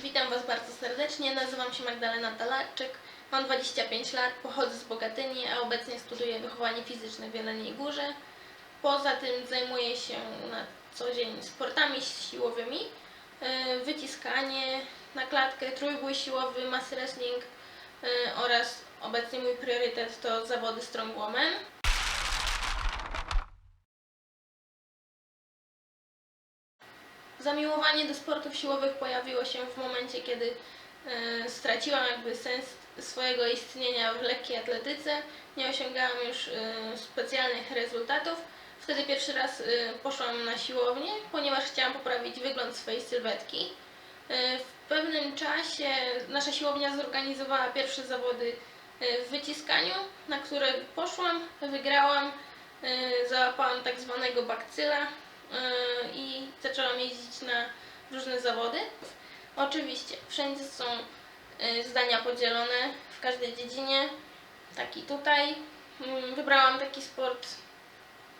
Witam Was bardzo serdecznie. Nazywam się Magdalena Talarczyk. Mam 25 lat, pochodzę z Bogatyni, a obecnie studiuję wychowanie fizyczne w Jeleniej Górze. Poza tym zajmuję się na co dzień sportami siłowymi, e, wyciskanie na klatkę, trójbój siłowy, mass wrestling e, oraz obecnie mój priorytet to zawody strongwoman. Zamiłowanie do sportów siłowych pojawiło się w momencie, kiedy e, straciłam jakby sens swojego istnienia w lekkiej atletyce. Nie osiągałam już e, specjalnych rezultatów. Wtedy pierwszy raz e, poszłam na siłownię, ponieważ chciałam poprawić wygląd swojej sylwetki. W pewnym czasie nasza siłownia zorganizowała pierwsze zawody w wyciskaniu, na które poszłam, wygrałam, załapałam tak zwanego bakcyla, i zaczęłam jeździć na różne zawody. Oczywiście, wszędzie są yy, zdania podzielone w każdej dziedzinie, tak i tutaj. Mm, Wybrałam taki sport,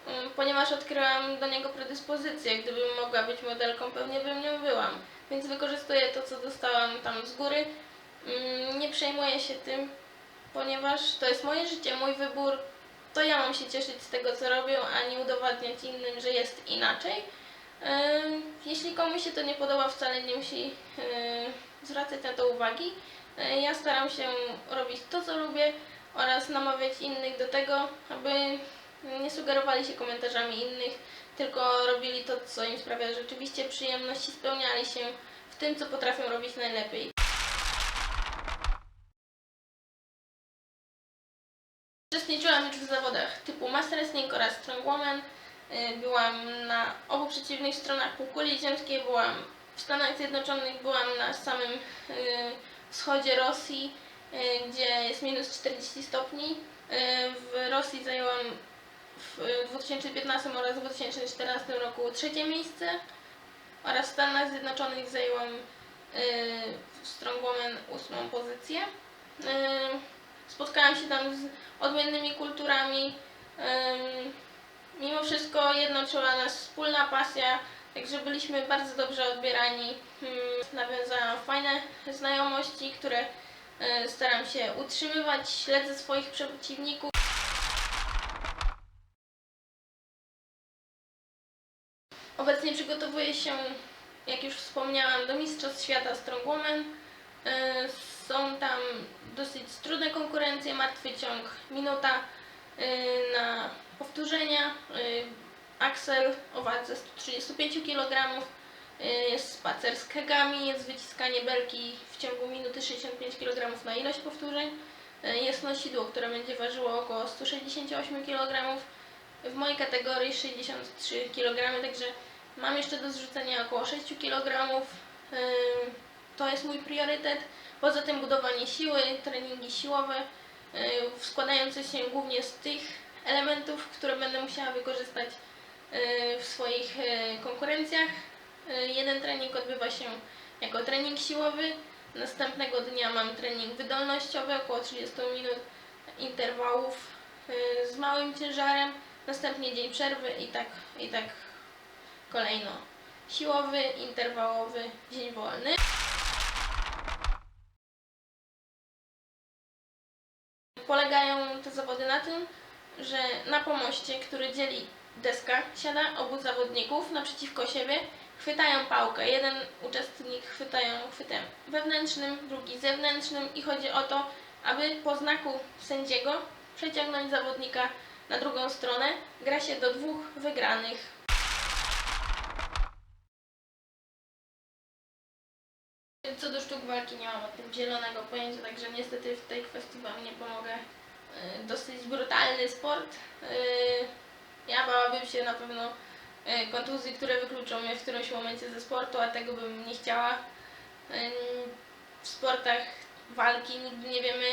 mm, ponieważ odkryłam do niego predyspozycję. Gdybym mogła być modelką, pewnie bym nią byłam. Więc wykorzystuję to, co dostałam tam z góry. Mm, Nie przejmuję się tym, ponieważ to jest moje życie, mój wybór to ja mam się cieszyć z tego, co robią, a nie udowadniać innym, że jest inaczej. Jeśli komuś się to nie podoba, wcale nie musi zwracać na to uwagi. Yy, Ja staram się robić to, co lubię oraz namawiać innych do tego, aby nie sugerowali się komentarzami innych, tylko robili to, co im sprawia rzeczywiście przyjemność i spełniali się w tym, co potrafią robić najlepiej. Uczestniczyłam już w zawodach typu Mass Wrestling oraz Strongwoman. Y, Byłam na obu przeciwnych stronach półkuli ziemskiej, byłam w Stanach Zjednoczonych, byłam na samym y, wschodzie Rosji, y, gdzie jest minus 40 stopni. W Rosji zajęłam w 2015 oraz 2014 roku trzecie miejsce oraz w Stanach Zjednoczonych zajęłam w Strongwoman ósmą pozycję. Spotkałam się tam z odmiennymi kulturami. Mimo wszystko jednoczyła nas wspólna pasja, także byliśmy bardzo dobrze odbierani. Ym, Nawiązałam fajne znajomości, które y, staram się utrzymywać, śledzę swoich przeciwników. Obecnie przygotowuję się, jak już wspomniałam, do Mistrzostw Świata Strongwoman. Y, Są tam dosyć trudne konkurencje, martwy ciąg, minuta y, na powtórzenia, y, aksel o wadze 135 kg, jest spacer z kegami, jest wyciskanie belki w ciągu minuty 65 kg na ilość powtórzeń, y, jest nosidło, które będzie ważyło około 168 kg, w mojej kategorii 63 kg, także mam jeszcze do zrzucenia około 6 kg. To jest mój priorytet. Poza tym budowanie siły, treningi siłowe, yy, składające się głównie z tych elementów, które będę musiała wykorzystać yy, w swoich yy, konkurencjach. Jeden trening odbywa się jako trening siłowy, następnego dnia mam trening wydolnościowy, około 30 minut interwałów z małym ciężarem, następnie dzień przerwy i tak, i tak kolejno. Siłowy, interwałowy, dzień wolny. Polegają te zawody na tym, że na pomoście, który dzieli deska, siada obu zawodników naprzeciwko siebie, chwytają pałkę. Jeden uczestnik chwytają chwytem wewnętrznym, drugi zewnętrznym i chodzi o to, aby po znaku sędziego przeciągnąć zawodnika na drugą stronę. Gra się do dwóch wygranych. Co do sztuk walki nie mam o tym zielonego pojęcia, także niestety w tej kwestii Wam nie pomogę. Y, Dosyć brutalny sport. Y, Ja bałabym się na pewno y, kontuzji, które wykluczą mnie w którymś momencie ze sportu, a tego bym nie chciała. W sportach walki nigdy nie wiemy,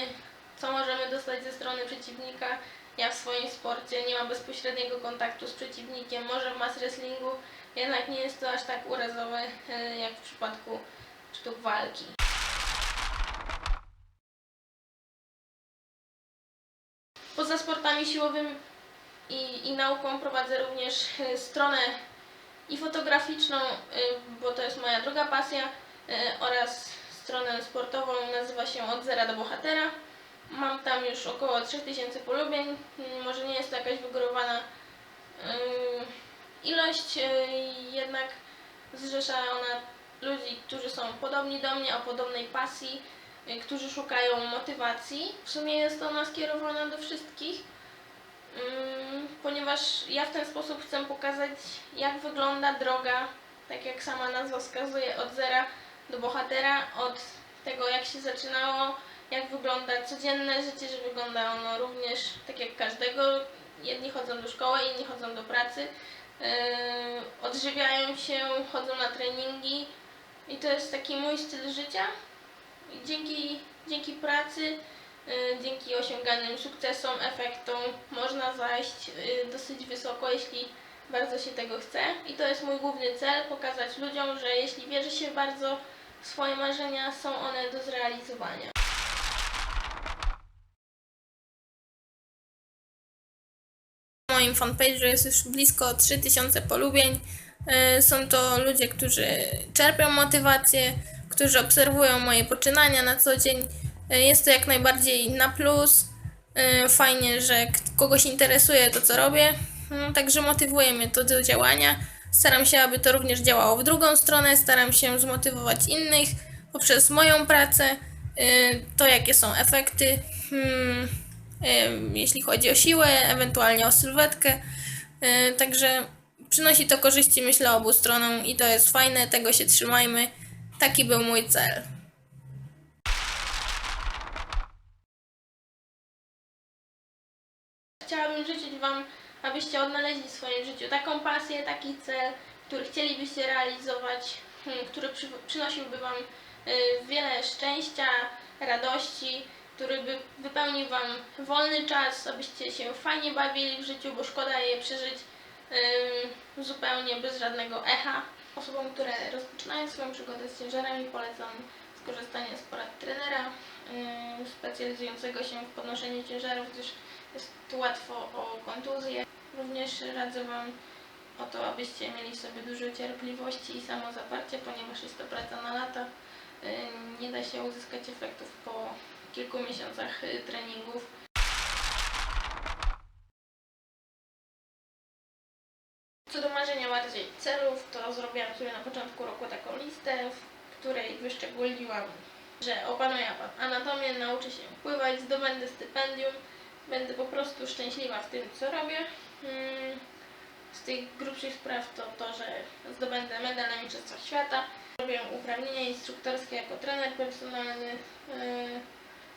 co możemy dostać ze strony przeciwnika. Ja w swoim sporcie nie mam bezpośredniego kontaktu z przeciwnikiem, może w mass wrestlingu, jednak nie jest to aż tak urazowe jak w przypadku sztuk walki. Poza sportami siłowymi i, i nauką prowadzę również y, stronę i fotograficzną, y, bo to jest moja druga pasja, y, oraz stronę sportową, nazywa się Od Zera do Bohatera. Mam tam już około 3000 polubień. Mm, Może nie jest to jakaś wygórowana ilość, jednak zrzesza ona ludzi, którzy są podobni do mnie, o podobnej pasji, którzy szukają motywacji. W sumie jest ona skierowana do wszystkich, ym, ponieważ ja w ten sposób chcę pokazać, jak wygląda droga, tak jak sama nazwa wskazuje, od zera do bohatera, od tego jak się zaczynało, jak wygląda codzienne życie, że wygląda ono również tak jak każdego. Jedni chodzą do szkoły, inni chodzą do pracy, yy, odżywiają się, chodzą na treningi i to jest taki mój styl życia. Dzięki, dzięki pracy, yy, dzięki osiąganym sukcesom, efektom można zajść yy, dosyć wysoko, jeśli bardzo się tego chce. I to jest mój główny cel, pokazać ludziom, że jeśli wierzy się bardzo w swoje marzenia, są one do zrealizowania. Na moim fanpage'u jest już blisko 3000 polubień. E, Są to ludzie, którzy czerpią motywację, którzy obserwują moje poczynania na co dzień. E, Jest to jak najbardziej na plus. E, Fajnie, że kogoś interesuje to, co robię. No, Także motywuje mnie to do działania. Staram się, aby to również działało w drugą stronę. Staram się zmotywować innych poprzez moją pracę, e, to jakie są efekty. Hmm, jeśli chodzi o siłę, ewentualnie o sylwetkę. Także przynosi to korzyści, myślę, obu stronom i to jest fajne, tego się trzymajmy. Taki był mój cel. Chciałabym życzyć Wam, abyście odnaleźli w swoim życiu taką pasję, taki cel, który chcielibyście realizować, hmm, który przy, przynosiłby Wam y, wiele szczęścia, radości, który by wypełnił Wam wolny czas, abyście się fajnie bawili w życiu, bo szkoda je przeżyć zupełnie bez żadnego echa. Osobom, które rozpoczynają swoją przygodę z ciężarami polecam skorzystanie z porad trenera ym, specjalizującego się w podnoszeniu ciężarów, gdyż jest tu łatwo o kontuzję. Również radzę Wam o to, abyście mieli w sobie dużo cierpliwości i samozaparcia, ponieważ jest to praca na lata. Ym, Nie da się uzyskać efektów po kilku miesiącach y, treningów. Co do marzenia bardziej celów, to zrobiłam sobie na początku roku taką listę, w której wyszczególniłam, że opanuję anatomię, nauczę się pływać, zdobędę stypendium, będę po prostu szczęśliwa w tym, co robię. Mm, Z tych grubszych spraw to to, że zdobędę medal na Mistrzostwach Świata. Robię uprawnienia instruktorskie jako trener personalny. Yy,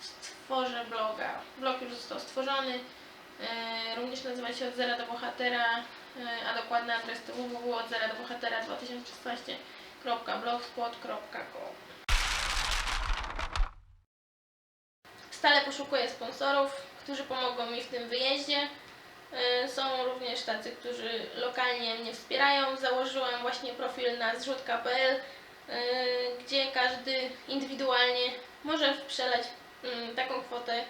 Stworzę bloga. Blog już został stworzony. Yy, Również nazywa się Od Zera do Bohatera, a dokładny adres to www.odzera-do-bohatera 2016.blogspot.com Stale poszukuję sponsorów, którzy pomogą mi w tym wyjeździe. Yy, Są również tacy, którzy lokalnie mnie wspierają. Założyłam właśnie profil na zrzutka.pl, yy, gdzie każdy indywidualnie może przelać mm, taką kwotę,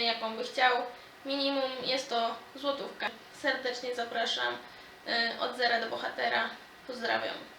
jaką by chciał. Minimum jest to złotówka. Serdecznie zapraszam yy, od zera do bohatera. Pozdrawiam.